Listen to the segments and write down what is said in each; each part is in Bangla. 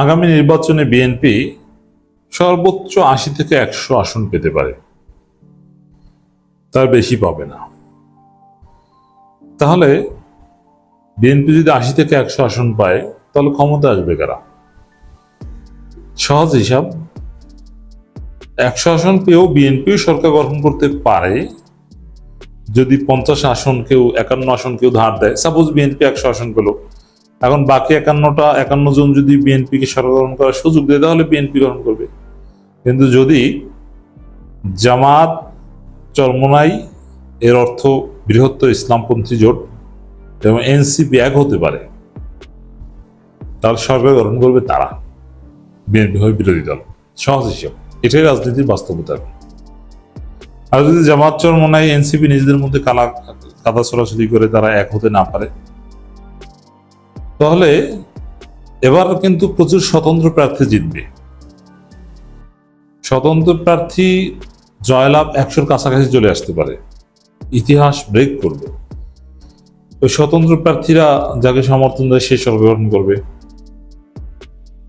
আগামী নির্বাচনে বিএনপি সর্বোচ্চ আশি থেকে একশো আসন পেতে পারে। তার বেশি পাবে না। তাহলে বিএনপি যদি আশি থেকে একশো আসন পায়, তাহলে ক্ষমতা আসবে কারা? সহজ হিসাব, একশো আসন পেয়েও বিএনপিও সরকার গঠন করতে পারে। যদি পঞ্চাশ আসন কেউ, একান্ন আসন কেউ ধার দেয় সাপোজ বিএনপি একশো আসন পেল। এখন বাকি একান্নটা, একান্ন জন যদি বিএনপিকে সরকার গঠন করার সুযোগ দেয়, তাহলে বিএনপি গ্রহণ করবে। কিন্তু যদি জামাত চরমনাই, এর অর্থ বৃহত্তর ইসলামপন্থী জোট এবং এনসিপি এক হতে পারে, তাহলে সরকার গঠন করবে তারা। বিএনপি হয় বিরোধী দল। সহজ হিসাব। এটাই রাজনীতির বাস্তবতা আর যদি জামাত চরমনাই, এনসিপি নিজেদের মধ্যে কালা, কাদা ছড়াছড়ি করে তারা এক হতে না পারে তাহলে এবার কিন্তু প্রচুর স্বতন্ত্র প্রার্থী জিতবে। স্বতন্ত্র প্রার্থী জয়লাভ একশোর কাছাকাছি চলে আসতে পারে। ইতিহাস ব্রেক করবে। ওই স্বতন্ত্র প্রার্থীরা যাকে সমর্থন দেয়, সে সরকার করবে।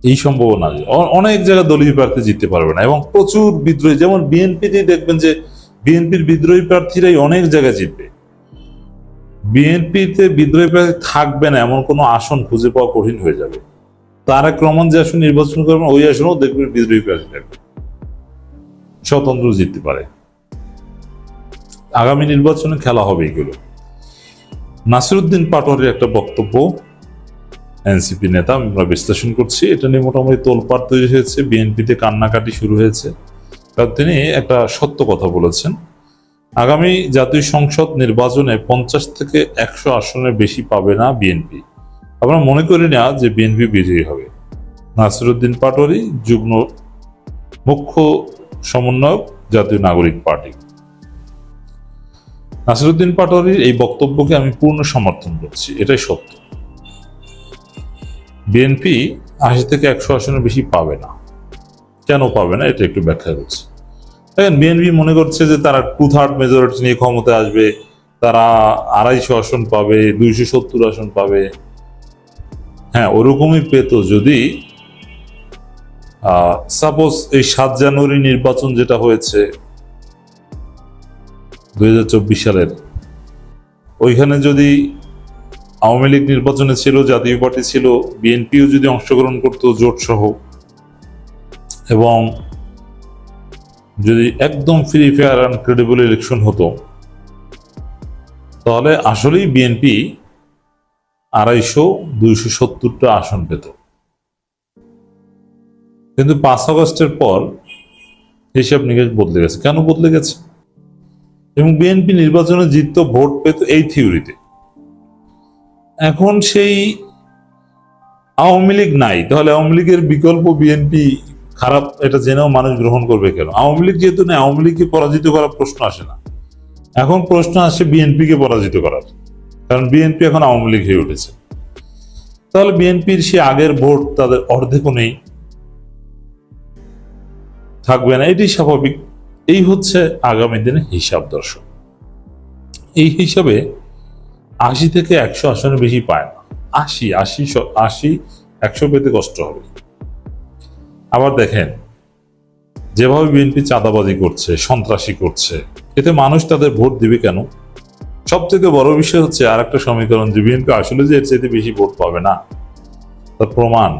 এই সম্ভাবনা। অনেক জায়গায় দলীয় প্রার্থী জিততে পারবে না এবং প্রচুর বিদ্রোহী, যেমন বিএনপিতে দেখবেন যে বিএনপির বিদ্রোহী প্রার্থীরাই অনেক জায়গায় জিতবে। বিএনপিতে বিদ্রোহী প্রার্থী থাকবে না, এমন কোনো আসন খুঁজে পাওয়া কঠিন হয়ে যাবে। তারেক রহমান যে আসন নির্বাচন করবেন, ওই আসনেও দেখবেন বিদ্রোহী প্রার্থী থাকবে। স্বতন্ত্র জিততে পারে। আগামী নির্বাচনে খেলা হবে এগুলো। নাসিরুদ্দিন পাটোয়ারির একটা বক্তব্য, এনসিপি নেতা, আমরা বিশ্লেষণ করছি, এটা নিয়ে মোটামুটি তোলপাড় তৈরি হয়েছে, বিএনপিতে কান্নাকাটি শুরু হয়েছে। কারণ তিনি একটা সত্য কথা বলেছেন আগামী জাতীয় সংসদ নির্বাচনে পঞ্চাশ থেকে একশো আসনের বেশি পাবে না বিএনপি। আমরা মনে করি না যে বিএনপি বিজয়ী হবে। নাসিরুদ্দিন পাটোয়ারি, যুগ্ম মুখ্য সমন্বয়ক, জাতীয় নাগরিক পার্টি। নাসিরুদ্দিন পাটোয়ারির এই বক্তব্যকে আমি পূর্ণ সমর্থন করছি। এটাই সত্য। বিএনপি আশি থেকে একশো আসনের বেশি পাবে না। কেন পাবে না, এটা একটু ব্যাখ্যা করছি। দেখেন বিএনপি মনে করছে যে তারা টু থার্ড মেজরিটি নিয়ে ক্ষমতায় আসবে, তারা আড়াইশো আসন পাবে, দুইশো সত্তর আসন পাবে। হ্যাঁ ওরকমই পেত যদি সাপোজ এই সাত জানুয়ারি নির্বাচন যেটা হয়েছে, দুই হাজার চব্বিশ সালের, ওইখানে যদি আওয়ামী লীগ নির্বাচনে ছিল, জাতীয় পার্টি ছিল বিএনপিও যদি অংশগ্রহণ করতো জোট সহ এবং যদি একদম free fair and credible election হতো, তাহলে আসলেই বিএনপি আড়াইশো দুইশো সত্তরটা আসন পেত। কিন্তু পাঁচ আগস্টের পর হিসাব নিকেশ বদলে গেছে। কেন বদলে গেছে? এবং বিএনপি নির্বাচনে জিততো, ভোট পেত এই থিওরিতে। এখন সেই আওয়ামী লীগ নাই। তাহলে আওয়ামী লীগের বিকল্প বিএনপি খারাপ এটা জেনেও মানুষ গ্রহণ করবে কেন? আওয়ামী লীগ যেহেতু নেই, আওয়ামী লীগকে পরাজিত করার প্রশ্ন আসে না। এখন প্রশ্ন আসে বিএনপিকে পরাজিত করার। কারণ বিএনপি এখন আওয়ামী লীগ হয়ে উঠেছে। তাহলে বিএনপির সে আগের ভোট তাদের অর্ধেকও নেই। থাকবে না এটি স্বাভাবিক। এই হচ্ছে আগামী দিনে হিসাব দর্শক। এই হিসাবে আশি থেকে একশো আসনের বেশি পায় না। আশি আশি আশি, একশো পেতে কষ্ট হবে। আবার দেখেন, যেভাবে বিএনপি চাঁদাবাজি করছে, সন্ত্রাসী করছে, এতে মানুষ তাদের ভোট দিবে কেন? সব থেকে বড় বিষয় হচ্ছে আর একটা সমীকরণ যে বিএনপি আসলে যে এর চাইতে বেশি ভোট পাবে না। তার প্রমাণ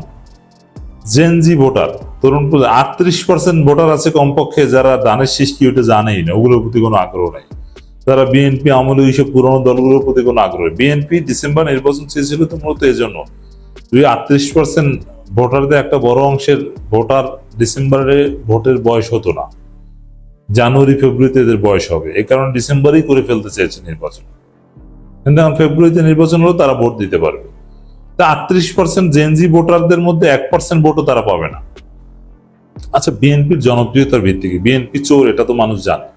জেনজি ভোটার, তরুণ প্রজন্ম, আটত্রিশ পার্সেন্ট ভোটার আছে কমপক্ষে যারা দানের শীষ কি ওটা জানেই না, ওগুলোর প্রতি কোনো আগ্রহ নেই। তারা বিএনপি আমলে এইসব পুরনো দলগুলোর প্রতি কোনো আগ্রহ বিএনপি ডিসেম্বর নির্বাচন চেয়েছিল তো মূলত এই জন্য যদি আটত্রিশ পার্সেন্ট ভোটারদের একটা বড় অংশের ভোটার ডিসেম্বরে ভোটের বয়স হতো না। জানুয়ারি, ফেব্রুয়ারিতে এদের বয়স হবে। এই কারণে ডিসেম্বরেই করে ফেলতে চেয়েছে নির্বাচন। কিন্তু এখন ফেব্রুয়ারিতে নির্বাচন হলো, তারা ভোট দিতে পারবে। তা আটত্রিশ পার্সেন্ট জেনজি ভোটারদের মধ্যে এক পার্সেন্ট ভোটও তারা পাবে না। আচ্ছা বিএনপির জনপ্রিয়তার ভিত্তিকে বিএনপি চোর, এটা তো মানুষ জানে।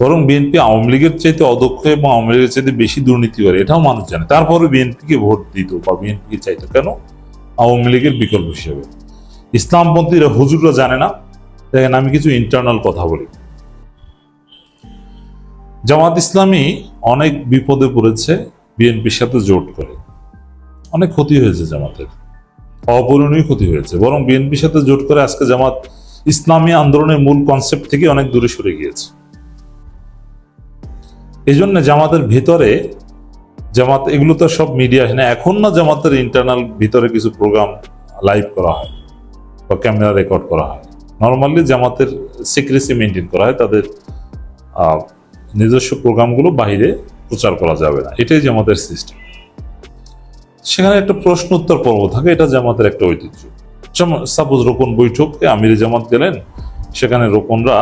বরং বিএনপি আওয়ামী লীগের চাইতে অদক্ষ এবং আওয়ামী লীগের চাইতে বেশি দুর্নীতি করে এটাও মানুষ জানে। তারপরে বিএনপিকে ভোট দিত বা বিএনপিকে চাইতো কেন? আওয়ামী লীগের বিকল্প হিসেবে। ইসলামপন্থীরা হুজুররা জানে না। দেখেন, আমি কিছু ইন্টারনাল কথা বলি। জামাত ইসলামী অনেক বিপদে পড়েছে, বিএনপির সাথে জোট করে। অনেক ক্ষতি হয়েছে জামাতের। অপূরণীয় ক্ষতি হয়েছে। বরং বিএনপির সাথে জোট করে আজকে জামাত ইসলামী আন্দোলনের মূল কনসেপ্ট থেকে অনেক দূরে সরে গিয়েছে। এই জন্য জামাতের ভিতরে জামাত, এগুলো তো সব মিডিয়া আসে না। এখন না জামাতের ইন্টারনাল ভিতরে কিছু প্রোগ্রাম লাইভ করা হয় বা ক্যামেরা রেকর্ড করা হয়। নর্মালি জামাতের সিক্রেসি মেনটেন করা হয়, তাদের নিজস্ব প্রোগ্রামগুলো বাইরে প্রচার করা যাবে না। এটাই জামাতের সিস্টেম সেখানে একটা প্রশ্ন উত্তর পর্ব থাকে, এটা জামাতের একটা ঐতিহ্য। সাপোজ রোকন বৈঠকে আমির জামাত গেলেন, সেখানে রোকনরা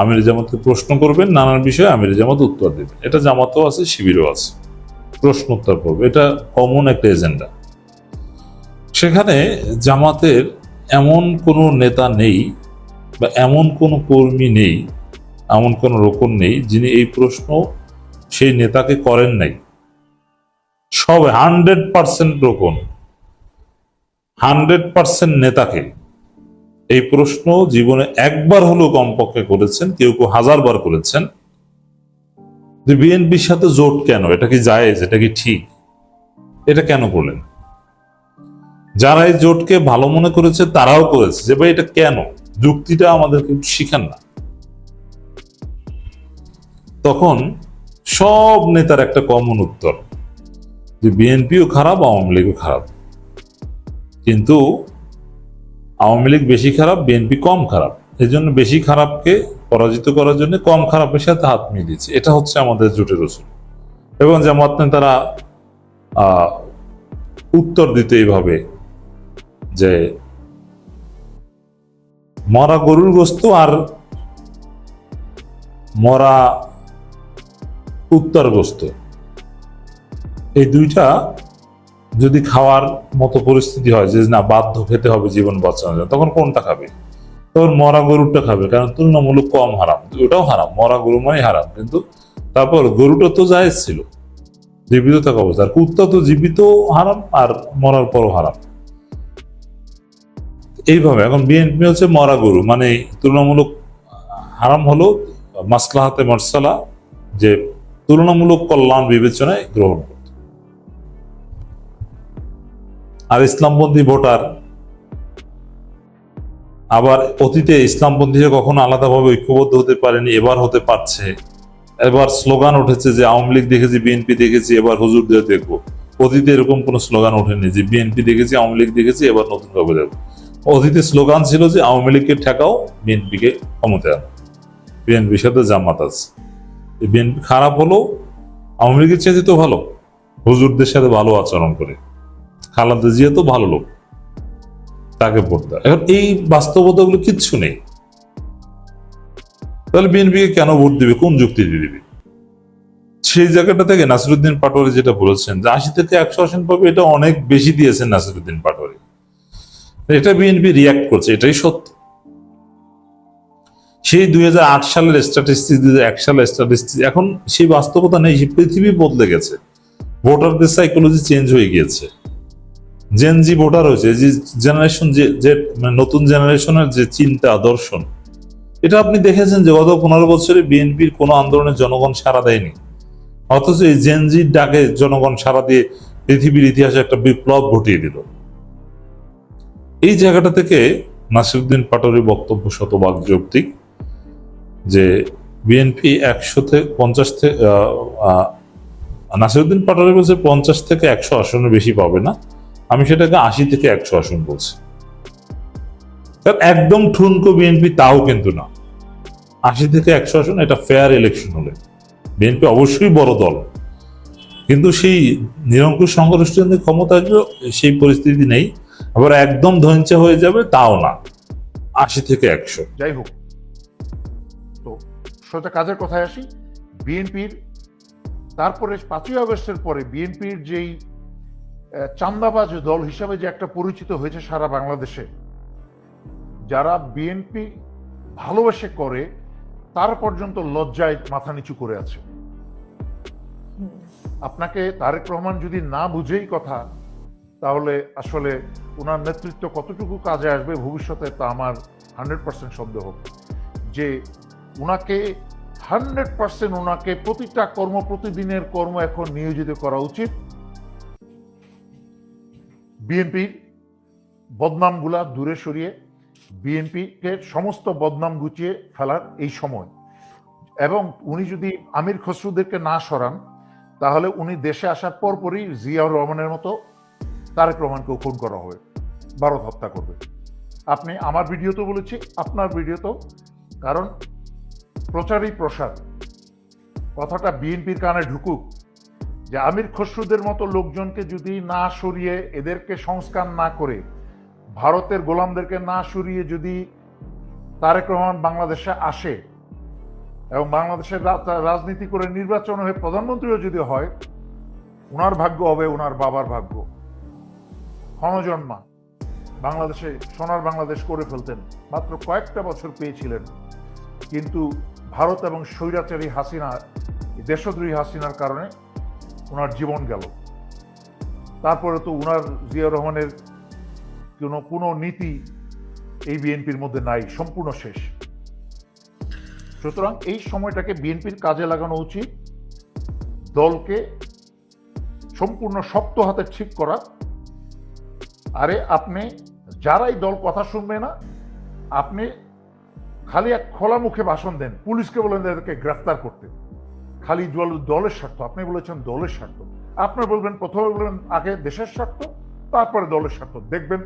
আমির জামাতকে প্রশ্ন করবেন, নানান বিষয়ে আমির জামাত উত্তর দেবেন। এটা জামাতও আছে, শিবিরও আছে। প্রশ্ন উত্তর পর্ব এটা কমন একটা এজেন্ডা সেখানে জামাতের এমন কোনো নেতা নেই বা এমন কোনো কর্মী নেই, এমন কোনো রোকন নেই যিনি এই প্রশ্ন সেই নেতাকে করেন নাই। সব hundred percent Rokon hundred percent নেতাকে। এই প্রশ্ন জীবনে একবার হলেও কমপক্ষে করেছেন, কেউ কেউ হাজার বার করেছেন। যে বিএনপির সাথে জোট কেন? এটা কি জায়েজ? এটা কি ঠিক? এটা কেন করলেন? যারা এই জোটকে ভালো মনে করেছে, তারাও করেছে। যে ভাই, এটা কেন? যুক্তিটা আমাদেরকে শিখান না। তখন সব নেতার একটা কমন উত্তর, যে বিএনপিও খারাপ, আওয়ামী লীগও খারাপ। কিন্তু আওয়ামী লীগ বেশি খারাপ, বিএনপি কম খারাপ। এই জন্য বেশি খারাপকে পরাজিত করার জন্য কম খারাপের সাথে হাত মিলিয়েছে। এটা হচ্ছে আমাদের জোটের রসুল এবং জামাত আহ, উত্তর দিতে এইভাবে যে মরা গরুর গোস্ত আর মরা উত্তর গোস্ত। এই দুইটা যদি খাওয়ার মতো পরিস্থিতি হয় যে না বাধ্য খেতে হবে জীবন বাঁচানোর জন্য তখন কোনটা খাবে? তখন মরা গরুটা খাবে, কারণ তুলনামূলক কম হারাম। ওটাও হারাম, মরা গরু মানে হারাম, কিন্তু তারপর গরুটা তো জায়েজ ছিল, জীবিত থাকা অবস্থা আর কুত্তা তো জীবিত হারাম, আর মরার পরও হারাম। এইভাবে, এখন বিএনপি হচ্ছে মরা গরু মানে তুলনামূলক হারাম হলো মাসলাহাতে মরসালা, যে তুলনামূলক কল্যাণ বিবেচনায় গ্রহণ করত। আর ইসলামপন্থী ভোটার আবার অতীতে ইসলামপন্থীরা কখনো আলাদাভাবে ঐক্যবদ্ধ হতে পারেনি, এবার হতে পারছে। এবার স্লোগান উঠেছে যে, আওয়ামী লীগ দেখেছি, বিএনপি দেখেছি, এবার হুজুরদের দেখব। অতীতে এরকম কোনো স্লোগান ওঠেনি যে, বিএনপি দেখেছি, আওয়ামী লীগ দেখেছি, এবার নতুন ভাবে দেখব। অতীতে স্লোগান ছিল যে, আওয়ামী লীগকে ঠেকাও, বিএনপিকে ক্ষমতায় আনো। বিএনপির সাথে জামাত আছে। বিএনপি খারাপ হলো আওয়ামী লীগের চেয়ে তো ভালো। হুজুরদের সাথে ভালো আচরণ করে। খালাদা জিয়া তো ভালো লোক। তাকে ভোট দেয় এখন এই বাস্তবতাগুলো কিচ্ছু নেই। তাহলে বিএনপিকে কেন ভোট দিবে? কোন যুক্তি দিবে? সেই জায়গাটা থেকে নাসিরুদ্দিন পাটোয়ারি যেটা বলেছেন যে আশি থেকে একশো আসন পাবে, এটা অনেক বেশি দিয়েছেন নাসিরুদ্দিন পাটোয়ারি। এটা বিএনপি রিয়াক্ট করছে, এটাই সত্য। সেই দুই হাজার আট সালের স্ট্যাটিস্টিক্স দুই এক সালের স্ট্যাটিস্টিক্স এখন সেই বাস্তবতা নেই পৃথিবী বদলে গেছে। ভোটারদের সাইকোলজি চেঞ্জ হয়ে গিয়েছে। জেনজি ভোটার হয়েছে, যে জেনারেশন যে মানে নতুন জেনারেশনের যে চিন্তা, দর্শন, এটা আপনি দেখেছেন যে গত পনেরো বছরে বিএনপির কোনো আন্দোলনে জনগণ সাড়া দেয়নি। অথচ এই জেনজির ডাকে জনগণ সাড়া দিয়ে পৃথিবীর ইতিহাসে একটা বিপ্লব ঘটিয়ে দিল। এই জায়গাটা থেকে নাসিরুদ্দিন পাটোয়ারির বক্তব্য শতভাগ যৌক্তিক, যে বিএনপি একশো থেকে পঞ্চাশ থেকে নাসিরুদ্দিন পাটোয়ারি বলছে পঞ্চাশ থেকে একশো আসনের বেশি পাবে না। আমি সেটাকে আশি থেকে একশো আসন বলছি। একদম ঠুনকো বিএনপি তাও কিন্তু না। আশি থেকে একশো আসন, এটা ফেয়ার ইলেকশন হলে। বিএনপি অবশ্যই বড় দল। কিন্তু সেই নিরঙ্কুশ সংখ্যাগরিষ্ঠের ক্ষমতা আসবে, সেই পরিস্থিতি নেই। আবার একদম ধৈর্য হয়ে যাবে, তাও না। আশি থেকে একশো। যাই হোক। তো সোজা কাজের কথায় আসি। বিএনপির, তারপরে পাঁচই আগস্টের পরে বিএনপির যেই চান্দাবাজ দল হিসাবে যে একটা পরিচিত হয়েছে সারা বাংলাদেশে, যারা বিএনপি ভালোবেসে করে, তার পর্যন্ত লজ্জায় মাথা নিচু করে আছে। আপনাকে তারেক রহমান যদি না বুঝেই কথা, তাহলে আসলে ওনার নেতৃত্ব কতটুকু কাজে আসবে ভবিষ্যতে তা আমার হান্ড্রেড পার্সেন্ট সন্দেহ। যে ওনাকে হান্ড্রেড পার্সেন্ট ওনাকে প্রতিটা কর্ম প্রতিদিনের কর্ম এখন নিয়োজিত করা উচিত। বিএনপির বদনামগুলা দূরে সরিয়ে বিএনপিকে সমস্ত বদনাম গুছিয়ে ফেলার এই সময়। এবং উনি যদি আমির খসরুদেরকে না সরান, তাহলে উনি দেশে আসার পরপরই জিয়াউর রহমানের মতো তারেক রহমানকেও খুন করা হবে, ভারত হত্যা করবে। আপনি আমার ভিডিওতেও বলেছি, আপনার ভিডিওতেও কারণ প্রচারই প্রসার। কথাটা বিএনপির কানে ঢুকুক যে আমির খসরুদের মতো লোকজনকে যদি না সরিয়ে এদেরকে সংস্কার না করে, ভারতের গোলামদেরকে না সরিয়ে যদি তারেক রহমান বাংলাদেশে আসে এবং বাংলাদেশের রাজনীতি করে নির্বাচন হয়ে প্রধানমন্ত্রীও যদি হয় ওনার ভাগ্য হবে ওনার বাবার ভাগ্য। ক্ষণজন্মা বাংলাদেশে সোনার বাংলাদেশ করে ফেলতেন, মাত্র কয়েকটা বছর পেয়েছিলেন। কিন্তু ভারত এবং স্বৈরাচারী হাসিনা, দেশদ্রোহী হাসিনার কারণে ওনার জীবন গেল। তারপরে তো উনার জিয়া রহমানের কোনো কোনো নীতি এই বিএনপির মধ্যে নাই, সম্পূর্ণ শেষ। সুতরাং এই সময়টাকে বিএনপির কাজে লাগানো উচিত, দলকে সম্পূর্ণ শক্ত হাতে ঠিক করা। আরে আপনি যারাই দল কথা শুনবে না, আপনি খালি এক খোলা মুখে ভাষণ দেন, পুলিশকে বলেন যে এদেরকে গ্রেফতার করতে। খালি দল- দলের স্বার্থ। আপনি বলেছেন দলের স্বার্থ। আপনার বলবেন, প্রথমে বলবেন, আগে দেশের স্বার্থ, তারপরে দলের স্বার্থ। দেখবেন,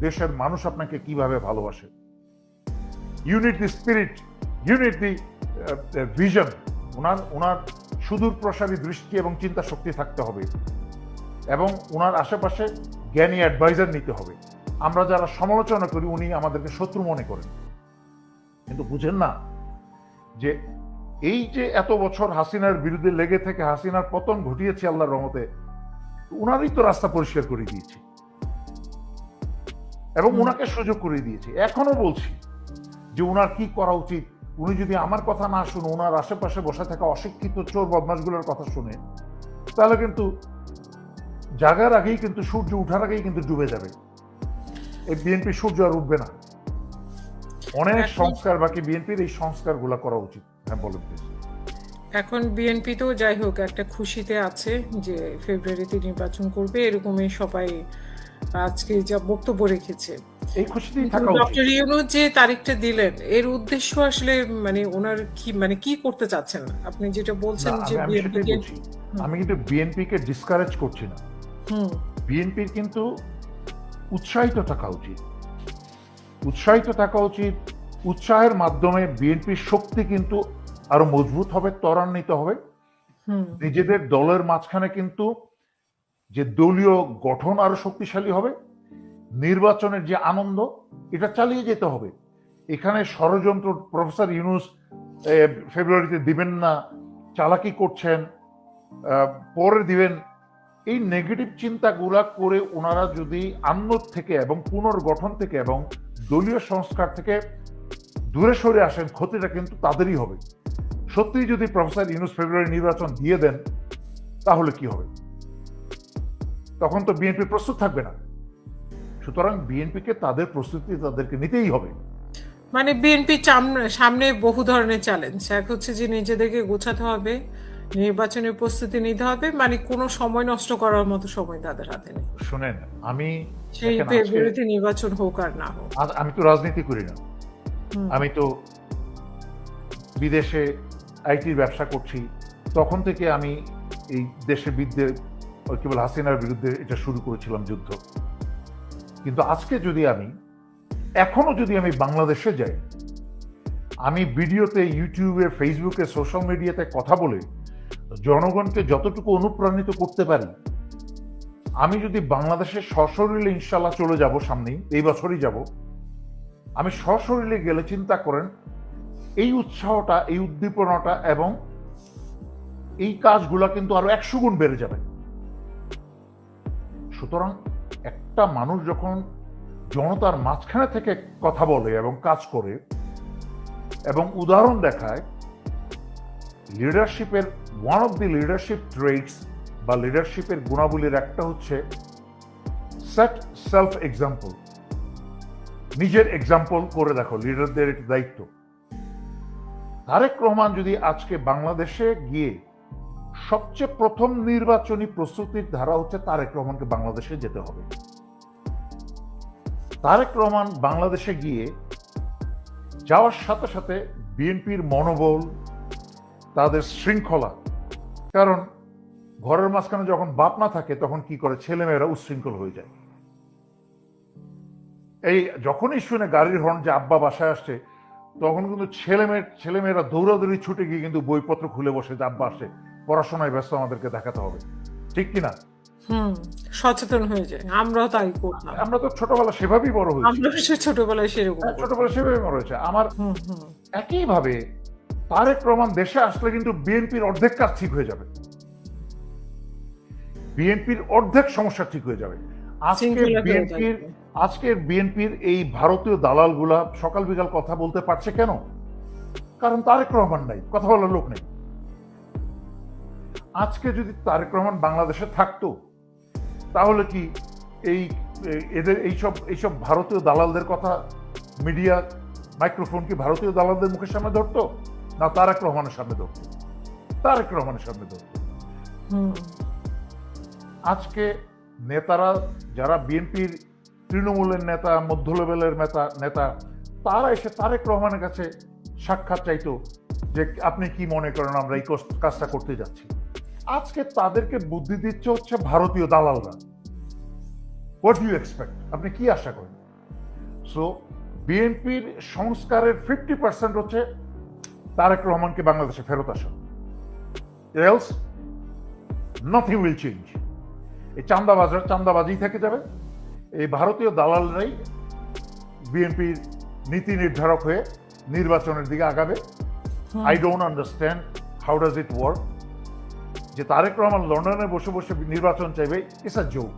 দেশের মানুষ আপনাকে কীভাবে ভালোবাসে। Unite the spirit unite the vision ওনার ওনার সুদূর প্রসারী দৃষ্টি এবং চিন্তা শক্তি থাকতে হবে। এবং ওনার আশেপাশে জ্ঞানী অ্যাডভাইজার নিতে হবে। আমরা যারা সমালোচনা করি, উনি আমাদেরকে শত্রু মনে করেন। কিন্তু বুঝেন না যে এই যে এত বছর হাসিনার বিরুদ্ধে লেগে থেকে হাসিনার পতন ঘটিয়েছে আল্লাহর রহমতে উনারই তো রাস্তা পরিষ্কার করে দিয়েছে। এবং উনাকে সুযোগ করে দিয়েছে। এখনও বলছি যে উনার কি করা উচিত? উনি যদি আমার কথা না শুনে ওনার আশেপাশে বসে থাকা অশিক্ষিত চোর বদমাশগুলোর কথা শুনে তাহলে কিন্তু জাগার আগেই কিন্তু সূর্য উঠার আগেই কিন্তু ডুবে যাবে। এই বিএনপি সূর্য আর উঠবে না। অনেক সংস্কার বাকি বিএনপির এই সংস্কারগুলো করা উচিত। হ্যাঁ বলুন এখন বিএনপি তো যাই হোক একটা খুশিতে আছে যে ফেব্রুয়ারিতে নির্বাচন করবে এরকমই সবাই আজকে যা বক্তব্য রেখেছে। এই খুশিতেই থাকা ডক্টর উচিত। ইউনুস যে তারিখটা দিলেন এর উদ্দেশ্য আসলে মানে ওনার কি মানে কি করতে চাচ্ছেন? আপনি যেটা বলছেন যে আমি- আমি সেটাই বিএনপি কে কিন্তু ডিসকারেজ করছি না। হুম। বিএনপির কিন্তু উৎসাহিত থাকা উচিত। উৎসাহিত থাকা উচিত। উৎসাহের মাধ্যমে বিএনপির শক্তি কিন্তু আরও মজবুত হবে ত্বরান্বিত হবে। নিজেদের দলের মাঝখানে কিন্তু যে দলীয় গঠন আরও শক্তিশালী হবে নির্বাচনের যে আনন্দ এটা চালিয়ে যেতে হবে। এখানে ষড়যন্ত্র প্রফেসর ইউনুস এ, ফেব্রুয়ারিতে দিবেন না চালাকি করছেন পরে দিবেন এই নেগেটিভ চিন্তাগুলা করে ওনারা যদি আন্নত থেকে এবং পুনর্গঠন থেকে এবং দলীয় সংস্কার থেকে দূরে সরে আসেন, ক্ষতিটা কিন্তু তাদেরই হবে। সত্যি যদি প্রফেসর ইউনুস ফেব্রুয়ারি নির্বাচন দিয়ে দেন, তাহলে কি হবে? তখন তো বিএনপি প্রস্তুত থাকবে না। সুতরাং বিএনপিকে তাদের প্রস্তুতি তাদেরকে নিতেই হবে। মানে বিএনপি সামনে বহু ধরনের চ্যালেঞ্জ এক হচ্ছে যে নিজেদেরকে গোছাতে হবে নির্বাচনের প্রস্তুতি নিতে হবে মানে কোনো সময় নষ্ট করার মতো সময় তাদের হাতে নেই। শুনেন আমি সেই ফেব্রুয়ারিতে নির্বাচন হোক আর না হোক। আমি তো রাজনীতি করি না। আমি তো বিদেশে আইটির ব্যবসা করছি। তখন থেকে আমি এই বিরুদ্ধে ওই কেবল হাসিনার বিরুদ্ধে এটা শুরু করেছিলাম যুদ্ধ। কিন্তু আজকে যদি আমি এখনও যদি আমি বাংলাদেশে যাই আমি ভিডিওতে ইউটিউবে ফেসবুকে সোশ্যাল মিডিয়াতে কথা বলে জনগণকে যতটুকু অনুপ্রাণিত করতে পারি, আমি যদি বাংলাদেশের সশরীরে ইনশাল্লাহ চলে যাব সামনেই, এই বছরই যাব, আমি সশরীরে গেলে চিন্তা করেন, এই উৎসাহটা, এই উদ্দীপনাটা এবং এই কাজগুলা কিন্তু আরও একশো গুণ বেড়ে যাবে। সুতরাং একটা মানুষ যখন জনতার মাঝখানে থেকে কথা বলে এবং কাজ করে এবং উদাহরণ দেখায় লিডারশিপের one of the leadership traits বা লিডারশিপের গুণাবলীর একটা হচ্ছে সেট সেলফ এক্সাম্পল নিজের এক্সাম্পল করে দেখো লিডারদের দায়িত্ব। তারেক রহমান যদি আজকে বাংলাদেশে গিয়ে সবচেয়ে প্রথম নির্বাচনী প্রস্তুতির ধারা হচ্ছে তারেক রহমানকে বাংলাদেশে যেতে হবে। তারেক রহমান বাংলাদেশে গিয়ে যাওয়ার সাথে সাথে বিএনপির মনোবল, তাদের শৃঙ্খলা কারণ ঘরের মাঝখানে যখন বাপ না থাকে তখন কি করে? ছেলেমেয়েরা উচ্ছৃঙ্খল হয়ে যায়। এই যখনই শুনে গাড়ির হর্ন যে আব্বা বাসায় আসছে তখন কিন্তু ছেলেমেয়ে ছেলেমেয়েরা দৌড়াদৌড়ি ছুটে গিয়ে কিন্তু বইপত্র খুলে বসে যে আব্বা আসছে। পড়াশোনায় ব্যস্ত আমাদেরকে দেখাতে হবে। ঠিক কিনা? হুম সচেতন হয়ে যায়। আমরাও তাই করতাম। আমরা তো ছোটবেলা সেভাবেই বড় হয়েছি। আমরা সে ছোটবেলায় সেরকম হ্যাঁ, ছোটবেলা সেভাবেই বড় হয়েছে। আমার একইভাবে তারেক রহমান দেশে আসলে কিন্তু বিএনপির অর্ধেক কাজ ঠিক হয়ে যাবে। বিএনপির অর্ধেক সমস্যা ঠিক হয়ে যাবে। আজকে বিএনপির যাবে। আজকের বিএনপির এই ভারতীয় দালালগুলা সকাল বিকাল কথা বলতে পারছে কেন? কারণ তারেক রহমান নাই কথা বলার লোক নেই। আজকে যদি তারেক রহমান বাংলাদেশে থাকতো তাহলে কি এই এদের এইসব এইসব ভারতীয় দালালদের কথা মিডিয়া মাইক্রোফোন কি ভারতীয় দালালদের মুখের সামনে ধরতো? না তারেক রহমানের সামনে ধরতো তারেক রহমানের সামনে ধরতো আজকে নেতারা যারা বিএনপির তৃণমূলের নেতা মধ্য লেভেলের নেতা নেতা তারা এসে তারেক রহমানের কাছে সাক্ষাৎ চাইতো যে আপনি কি মনে করেন আমরা এই কাজটা করতে যাচ্ছি। আজকে তাদেরকে বুদ্ধি দিচ্ছে হচ্ছে ভারতীয় দালালরা। হোয়াট ইউ এক্সপেক্ট আপনি কি আশা করেন? সো বিএনপির সংস্কারের ফিফটি পার্সেন্ট হচ্ছে তারেক রহমানকে বাংলাদেশে ফেরত আসা। এলস নাথিং উইল চেঞ্জ এই চান্দাবাজার চান্দাবাজি থেকে যাবে। এই ভারতীয় দালালরাই বিএনপির নীতি নির্ধারক হয়ে নির্বাচনের দিকে আগাবে। I don't understand how does it work যে তারেক রহমান লন্ডনে বসে বসে নির্বাচন চাইবে ইটস আ জোক